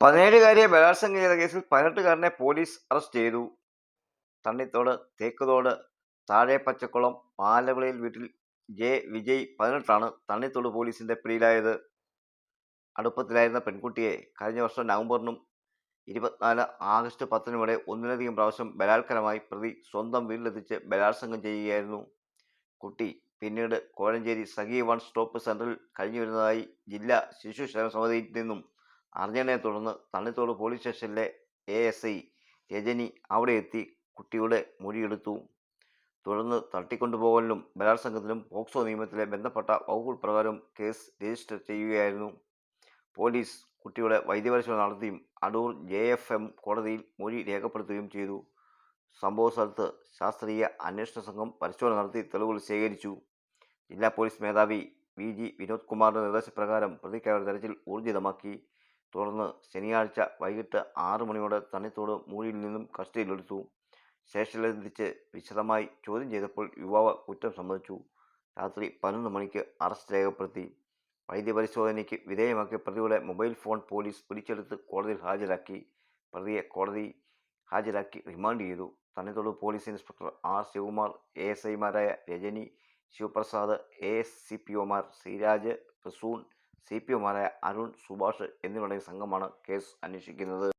പതിനേഴുകാരിയെ ബലാത്സംഗം ചെയ്ത കേസിൽ പതിനെട്ടുകാരനെ പോലീസ് അറസ്റ്റ് ചെയ്തു. തണ്ണിത്തോട് തേക്കുതോട് താഴെപ്പച്ചക്കുളം പാലവിളയിൽ വീട്ടിൽ ജെ. വിജയ് പതിനെട്ടാണ് തണ്ണിത്തോട് പോലീസിന്റെ പിടിയിലായത്. അടുപ്പത്തിലായിരുന്ന പെൺകുട്ടിയെ കഴിഞ്ഞ വർഷം നവംബറിനും ഇരുപത്തിനാല് ആഗസ്റ്റ് പത്തിനുമിടെ ഒന്നിലധികം പ്രാവശ്യം ബലാത്കരമായി പ്രതി സ്വന്തം വീട്ടിലെത്തിച്ച് ബലാത്സംഗം ചെയ്യുകയായിരുന്നു. കുട്ടി പിന്നീട് കോഴഞ്ചേരി സഖി വൺ സ്റ്റോപ്പ് സെന്ററിൽ കഴിഞ്ഞു വരുന്നതായി ജില്ലാ ശിശുക്ഷേമ സമിതിയിൽ നിന്നും അറിഞ്ഞതിനെ തുടർന്ന് തണ്ണിത്തോട് പോലീസ് സ്റ്റേഷനിലെ എ എസ് ഐ രജനി അവിടെ എത്തി കുട്ടിയുടെ മൊഴിയെടുത്തു തുടർന്ന് തട്ടിക്കൊണ്ടുപോകലിനും ബലാത്സംഗത്തിനും പോക്സോ നിയമത്തിലെ ബന്ധപ്പെട്ട വകുപ്പ് പ്രകാരം കേസ് രജിസ്റ്റർ ചെയ്യുകയായിരുന്നു. പോലീസ് കുട്ടിയുടെ വൈദ്യപരിശോധന നടത്തിയും അടൂർ ജെ എഫ് എം കോടതിയിൽ മൊഴി രേഖപ്പെടുത്തുകയും ചെയ്തു. സംഭവ സ്ഥലത്ത് ശാസ്ത്രീയ അന്വേഷണ സംഘം പരിശോധന നടത്തി തെളിവുകൾ ശേഖരിച്ചു. ജില്ലാ പോലീസ് മേധാവി വി ജി വിനോദ് കുമാറിന്റെ നിർദ്ദേശപ്രകാരം പ്രതിക്കാരുടെ തെരച്ചിൽ ഊർജിതമാക്കി. തുടർന്ന് ശനിയാഴ്ച വൈകിട്ട് ആറ് മണിയോടെ തണ്ണിത്തോട് മൂഴിയിൽ നിന്നും കസ്റ്റഡിയിലെടുത്തു. സ്റ്റേഷനിലെത്തിച്ച് വിശദമായി ചോദ്യം ചെയ്തപ്പോൾ യുവാവ് കുറ്റം സമ്മതിച്ചു. രാത്രി പതിനൊന്ന് മണിക്ക് അറസ്റ്റ് രേഖപ്പെടുത്തി. വൈദ്യപരിശോധനയ്ക്ക് വിധേയമാക്കിയ പ്രതിയുടെ മൊബൈൽ ഫോൺ പോലീസ് പിടിച്ചെടുത്ത് കോടതിയിൽ ഹാജരാക്കി. പ്രതിയെ കോടതി ഹാജരാക്കി റിമാൻഡ് ചെയ്തു. Thannithode police inspector R Sivakumar A S ഐമാരായ Rajani Sivaprasad A S C P Omar Sreeraj Prasoon C P ഒമാരായ അരുൺ സുഭാഷ് എന്നിവരുടെ സംഘമാണ് കേസ് അന്വേഷിക്കുന്നത്.